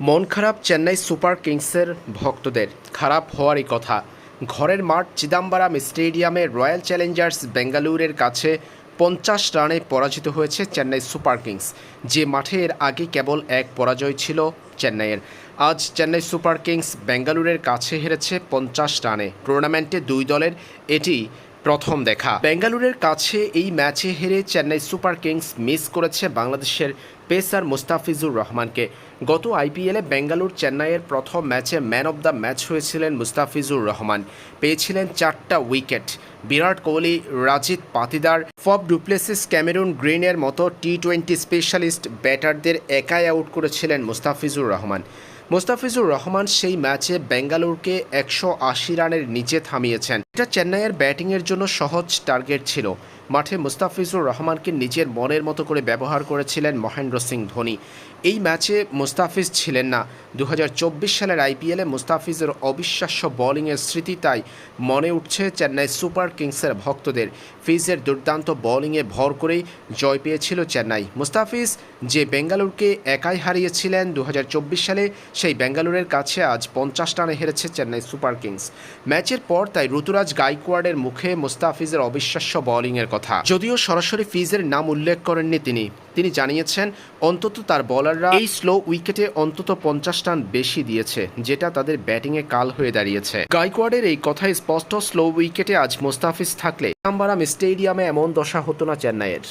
মন খারাপ চেন্নাই সুপার কিংসের ভক্তদের খারাপ হওয়ারই কথা। ঘরের মাঠ চিদাম্বারাম স্টেডিয়ামে রয়্যাল চ্যালেঞ্জার্স বেঙ্গালুরের কাছে পঞ্চাশ রানে পরাজিত হয়েছে চেন্নাই সুপার কিংস, যে মাঠে এর আগে কেবল এক পরাজয় ছিল চেন্নাইয়ের। আজ চেন্নাই সুপার কিংস বেঙ্গালুরের কাছে হেরেছে পঞ্চাশ রানে। টুর্নামেন্টে দুই দলের এটি প্রথম দেখা। বেঙ্গালুরের কাছে এই ম্যাচে হেরে চেন্নাই সুপার কিংস মিস করেছে বাংলাদেশের পেসার মুস্তাফিজুর রহমানকে। গত আইপিএলে বেঙ্গালুর চেন্নাইয়ের প্রথম ম্যাচে ম্যান অব দ্য ম্যাচ হয়েছিলেন মুস্তাফিজুর রহমান। পেয়েছিলেন চারটা wicket. Virat Kohli, Rajat Patidar, Faf du Plessis Cameron গ্রিনের মতো টি টোয়েন্টি স্পেশালিস্ট ব্যাটারদের একাই আউট করেছিলেন মুস্তাফিজুর রহমান। মুস্তাফিজুর রহমান সেই ম্যাচে বেঙ্গালুরুকে একশো আশি রানের নিচে থামিয়েছেন। এটা চেন্নাইয়ের ব্যাটিংয়ের জন্য সহজ টার্গেট ছিল। মাঠে মুস্তাফিজুর রহমানকে নিজের মনের মতো করে ব্যবহার করেছিলেন মহেন্দ্র সিং ধোনি। এই ম্যাচে মুস্তাফিজ ছিলেন না। দু হাজার চব্বিশ সালের আইপিএলে মুস্তাফিজের অবিশ্বাস্য বোলিংয়ের স্মৃতি তাই মনে উঠছে চেন্নাই সুপার কিংসের ভক্তদের। ফিজের দুর্দান্ত বোলিংয়ে ভর করেই জয় পেয়েছিল চেন্নাই। মুস্তাফিজ যে বেঙ্গালুরুকে একাই হারিয়েছিলেন দু হাজার চব্বিশ সালে, সেই বেঙ্গালুরের কাছে আজ পঞ্চাশ রানে হেরেছে চেন্নাই সুপার কিংস। ম্যাচের পর তাই ঋতুরাজ গাইকোয়াড়ের মুখে মুস্তাফিজের অবিশ্বাস্য বোলিংয়ের কথা। যদিও সরাসরি ফিজের নাম উল্লেখ করেননি তিনি। তিনি জানিয়েছেন, অন্তত তার বলাররা এই স্লো উইকেটে অন্তত পঞ্চাশ রান বেশি দিয়েছে, যেটা তাদের ব্যাটিংয়ে কাল হয়ে দাঁড়িয়েছে। গাইকোয়াড়ের এই কথাই স্পষ্ট স্লো উইকেটে আজ মোস্তাফিজ থাকলে। আম্বারাম স্টেডিয়ামে এমন দশা হতো না চেন্নাইয়ের।